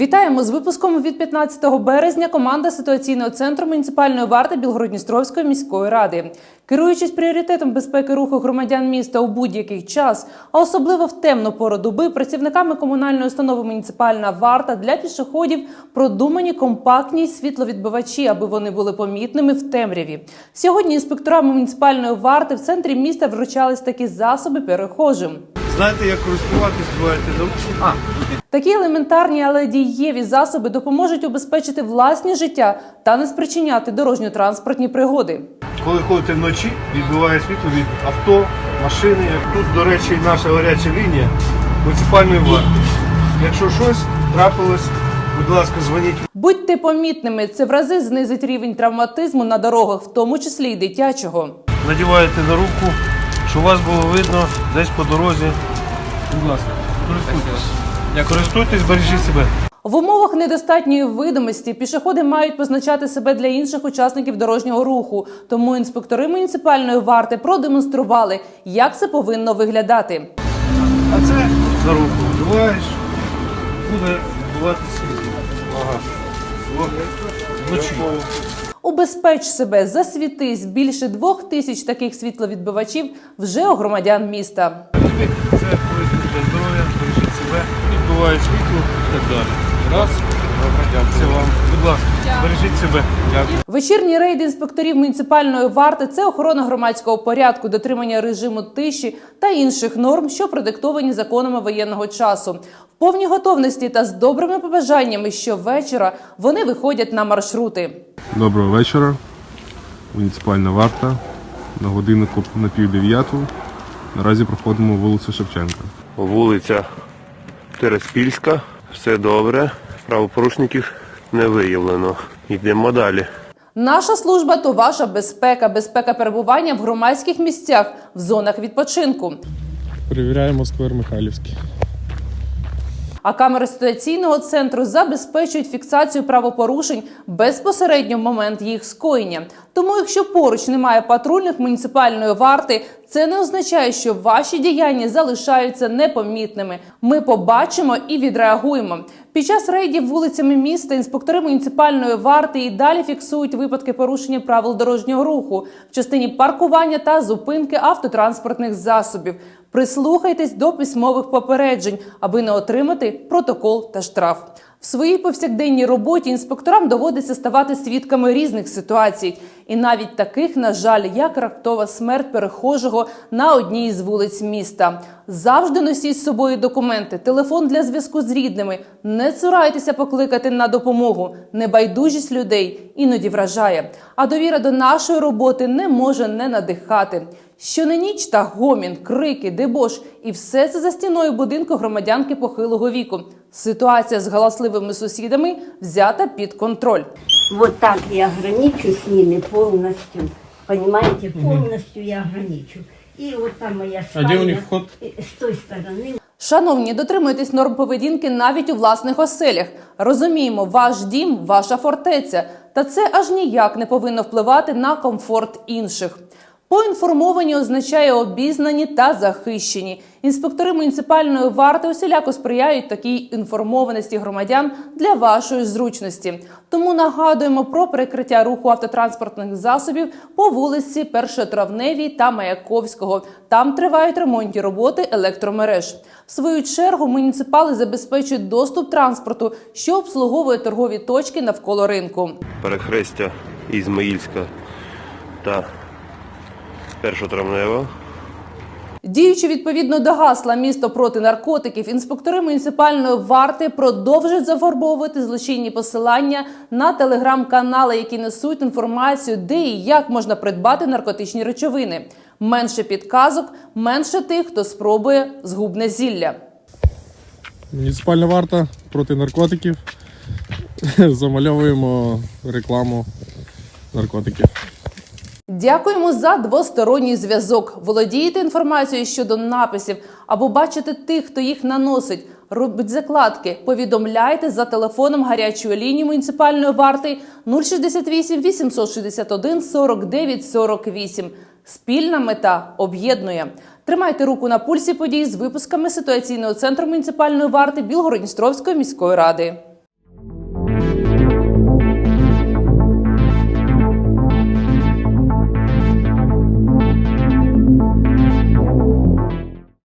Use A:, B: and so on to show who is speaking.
A: Вітаємо з випуском від 15 березня. Команда ситуаційного центру муніципальної варти Білгородністровської міської ради. Керуючись пріоритетом безпеки руху громадян міста у будь-який час, а особливо в темну пору доби, працівниками комунальної установи муніципальна варта для пішоходів продумані компактні світловідбивачі, аби вони були помітними в темряві. Сьогодні інспекторами муніципальної варти в центрі міста вручались такі засоби перехожим.
B: Знаєте, як користуватись, буваєте наушники?
A: Такі елементарні, але дієві засоби допоможуть убезпечити власні життя та не спричиняти дорожньо-транспортні пригоди.
B: коли ходите вночі, відбиває світло від авто, машини. Тут, до речі, наша гаряча лінія муніципальної варти. Якщо щось трапилось, будь ласка, дзвоніть.
A: Будьте помітними, це в рази знизить рівень травматизму на дорогах, в тому числі й дитячого.
B: Надіваєте на руку, щоб вас було видно десь по дорозі. Будь ласка, користуйтесь. Користуйтесь, бережіть себе.
A: В умовах недостатньої видимості пішоходи мають позначати себе для інших учасників дорожнього руху. Тому інспектори муніципальної варти продемонстрували, як це повинно виглядати.
B: А це за руку вдуваєш, буде бувати світло. Ага. Вночі.
A: Убезпеч себе, засвітись. Більше двох тисяч таких світловідбивачів вже у громадян міста.
B: Це корисно для здоров'я, бережіть себе, відбуває світло і так далі. Раз. Це вам. Будь ласка, бережіть себе. Дякую.
A: Вечірні рейди інспекторів муніципальної варти це охорона громадського порядку, дотримання режиму тиші та інших норм, що продиктовані законами воєнного часу. В повній готовності та з добрими побажаннями щовечора вони виходять на маршрути.
C: Доброго вечора. Муніципальна варта. На годиннику на пів дев'яту. Наразі проходимо вулицю Шевченка.
D: Вулиця Тереспільська, все добре. Правопорушників не виявлено. Йдемо далі.
A: Наша служба то ваша безпека, безпека перебування в громадських місцях, в зонах відпочинку.
E: Перевіряємо сквер Михайлівський.
A: А камери ситуаційного центру забезпечують фіксацію правопорушень безпосередньо в момент їх скоєння. Тому, якщо поруч немає патрульних муніципальної варти, це не означає, що ваші діяння залишаються непомітними. Ми побачимо і відреагуємо. Під час рейдів вулицями міста інспектори муніципальної варти і далі фіксують випадки порушення правил дорожнього руху в частині паркування та зупинки автотранспортних засобів. Прислухайтесь до письмових попереджень, аби не отримати протокол та штраф. В своїй повсякденній роботі інспекторам доводиться ставати свідками різних ситуацій, і навіть таких, на жаль, як раптова смерть перехожого на одній із вулиць міста. Завжди носіть з собою документи, телефон для зв'язку з рідними. Не цурайтеся покликати на допомогу. Небайдужість людей іноді вражає. А довіра до нашої роботи не може не надихати. Що не ніч та гомін, крики, дебош, і все це за стіною будинку громадянки похилого віку. Ситуація з галасливими сусідами взята під контроль.
F: Вот так я ограничу с ними полностью. Понимаете, полностью я ограничу. И вот там моя
E: А где у
F: спальня,
E: них вход?
F: э, С той стороны
A: Шановні, дотримуйтесь норм поведінки навіть у власних оселях. Розуміємо, ваш дім, ваша фортеця, та це аж ніяк не повинно впливати на комфорт інших. Поінформовані означає обізнані та захищені. Інспектори муніципальної варти усіляко сприяють такій інформованості громадян для вашої зручності. Тому нагадуємо про перекриття руху автотранспортних засобів по вулиці Першотравневій та Маяковського. Там тривають ремонтні роботи електромереж. В свою чергу муніципали забезпечують доступ транспорту, що обслуговує торгові точки навколо ринку.
D: Перехрестя Ізмаїльська та Першотравнева.
A: Діючи відповідно до гасла місто проти наркотиків, інспектори муніципальної варти продовжують зафарбовувати злочинні посилання на телеграм-канали, які несуть інформацію, де і як можна придбати наркотичні речовини. Менше підказок, менше тих, хто спробує згубне зілля.
E: Муніципальна варта проти наркотиків. Замальовуємо рекламу наркотиків.
A: Дякуємо за двосторонній зв'язок. Володієте інформацією щодо написів або бачите тих, хто їх наносить. Робіть закладки. Повідомляйте за телефоном гарячої лінії муніципальної варти 068 861 49 48. Спільна мета об'єднує. Тримайте руку на пульсі подій з випусками ситуаційного центру муніципальної варти Білгородністровської міської ради.